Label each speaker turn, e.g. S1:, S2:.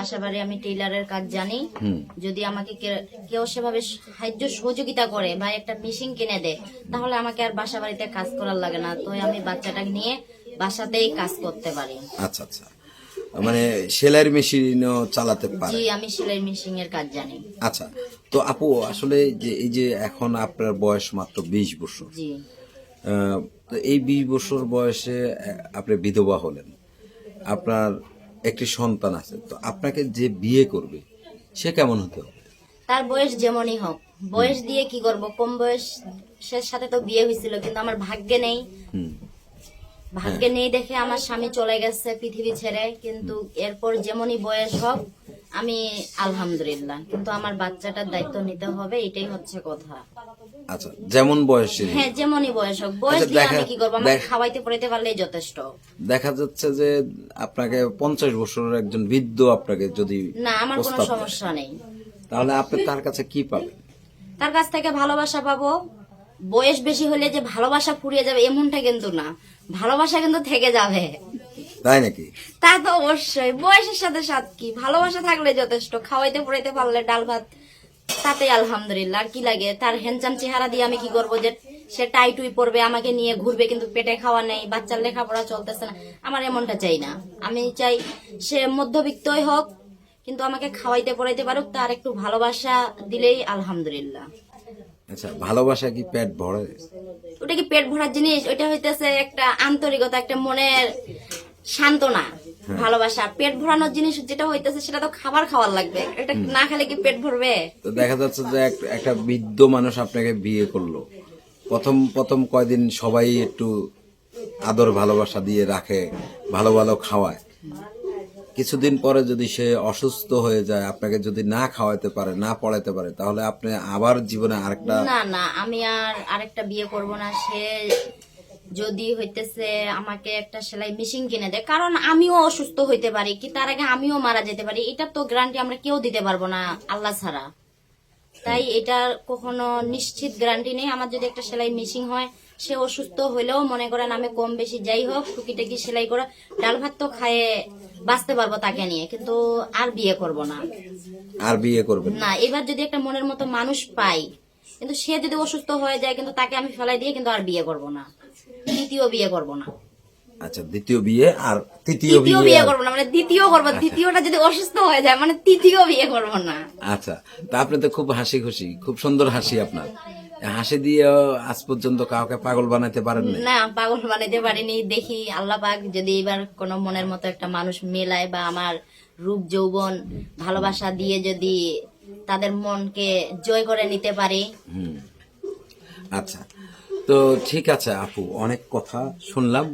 S1: পাশাপাশি আমি টেইলারের কাজ জানি। যদি আমাকে কেউ সেভাবে সাহায্য সহযোগিতা করে বা একটা মেশিন কিনে দেয় তাহলে আমাকে আর বাসা বাড়িতে কাজ করার লাগে না। তো আমি বাচ্চাটাকে নিয়ে বাসাতেই কাজ করতে পারি।
S2: আচ্ছা আচ্ছা। মানে সেলাইয়ের মেশিনও চালাতে পারে।
S1: জি আমি সেলাই মেশিন এর কাজ জানি।
S2: আচ্ছা তো আপু আসলে যে এই যে এখন আপনার বয়স মাত্র বিশ বছর।
S1: জি।
S2: আহ, তো এই বিশ বছর বয়সে আপনি বিধবা হলেন। আপনার একটি সন্তান আছে তো আপনাকে যে বিয়ে করবে সে কেমন হতে হবে?
S1: তার বয়স যেমনই হোক। বয়স দিয়ে কি করব? কম বয়সের সাথে তো বিয়ে হয়েছিল কিন্তু আমার ভাগ্যে নেই। ভাগ্যে নেই দেখে আমার স্বামী চলে গেছে পৃথিবী ছেড়ে কিন্তু এরপর যেমনই বয়স হোক আমি আলহামদুলিল্লাহ কিন্তু আমার বাচ্চাটার দায়িত্ব নিতে হবে এটাই হচ্ছে কথা।
S2: আচ্ছা যেমন বয়সে
S1: হ্যাঁ যেমনই বয়স হোক বয়স
S2: আচ্ছা,
S1: দিয়ে আমি
S2: দেখা-
S1: কি করব? আমাকে খাওয়াইতে পড়াইতে পারলেই যথেষ্ট।
S2: দেখা যাচ্ছে যে আপনাকে পঞ্চাশ বছরের একজন বৃদ্ধ আপনাকে যদি
S1: না আমার কোনো সমস্যা নেই।
S2: তাহলে আপনি তার কাছে কি পাবেন?
S1: তার কাছ থেকে ভালোবাসা পাবো। বয়স বেশি হলে যে ভালোবাসা ফুরিয়ে যাবে এমনটা কিন্তু না। ভালোবাসা কিন্তু থেকে যাবে।
S2: তাই নাকি?
S1: তা তো অবশ্যই। বয়সের সাথে সাথ কি? ভালোবাসা থাকলে যথেষ্ট। খাওয়াইতে পড়াইতে পারলে ডাল ভাত তাতে আলহামদুলিল্লাহ। আর কি লাগে? তার হ্যান্ডচাম চেহারা দিয়ে আমি কি করব যে সে টাই টুই পরবে আমাকে নিয়ে ঘুরবে কিন্তু পেটে খাওয়া নেই বাচ্চার লেখাপড়া চলতেছে না। আমার এমনটা চাই না। আমি চাই সে মধ্যবিত্তই হোক কিন্তু আমাকে খাওয়াইতে পড়াইতে পারুক তার একটু ভালোবাসা দিলেই আলহামদুলিল্লাহ।
S2: আচ্ছা ভালোবাসা কি পেট ভরে?
S1: ওটা কি পেট ভরার জিনিস? ওইটা হইতেছে একটা আন্তরিকতা একটা মনের সান্ত্বনা ভালোবাসা পেট ভরানোর জিনিস যেটা হইতেছে সেটা তো খাবার খাওয়ার লাগবে। এটা না খেলে কি পেট ভরবে?
S2: তো দেখা যাচ্ছে যে একটা বৃদ্ধ মানুষ আপনাকে বিয়ে করল। প্রথম প্রথম কয়দিন সবাই একটু আদর ভালোবাসা দিয়ে রাখে ভালো ভালো খাওয়ায়। কিছুদিন পরে যদি সে অসুস্থ হয়ে যায় আপনাকে যদি না খাওয়াতে পারে না পড়াইতে পারে তাহলে আপনি আবার জীবনে আরেকটা
S1: না না আমি আর আরেকটা বিয়ে করব না। সে যদি হইতেছে আমাকে একটা সেলাই মেশিন কিনে দেয় কারণ আমিও অসুস্থ হইতে পারি কি তার আগে আমিও মারা যেতে পারি এটা তো গ্যারান্টি আমরা কেউ দিতে পারব না আল্লাহ ছাড়া। তাই এটার কখনো নিশ্চিত গ্যারান্টি নেই। আমার যদি একটা সেলাই মেশিন হয় সে অসুস্থ হলেও মনে করেন আমি কম বেশি যাই হোক টুকিটাকি সেলাই করে ডাল ভাত তো খায়ে বাঁচতে পারব তাকে নিয়ে কিন্তু আর বিয়ে করব না।
S2: আর বিয়ে করবেন
S1: না এবার যদি একটা মনের মতো মানুষ পাই কিন্তু সে যদি অসুস্থ হয়ে যায় কিন্তু তাকে আমি ফেলাই দিয়ে কিন্তু আর বিয়ে করব না। দ্বিতীয় বিয়ে করব না।
S2: আচ্ছা দ্বিতীয় বিয়ে আর তৃতীয় বিয়ে
S1: বিয়ে করব না মানে দ্বিতীয় করব দ্বিতীয়টা যদি অসুস্থ হয়ে যায় মানে তৃতীয় বিয়ে করব না।
S2: আচ্ছা তা আপনি তো খুব হাসি খুশি খুব সুন্দর হাসি আপনার। হাসি দিয়ে আজ পর্যন্ত কাউকে পাগল বানাতে পারেন না
S1: পাগল বানাইতে পারিনি। দেখি আল্লাহ পাক যদি এবার কোনো মনের মতো একটা মানুষ মেলায় বা আমার রূপ যৌবন ভালোবাসা দিয়ে যদি তাদের মনকে জয় করে নিতে পারি।
S2: আচ্ছা তো ঠিক আছে আপু অনেক কথা শুনলাম।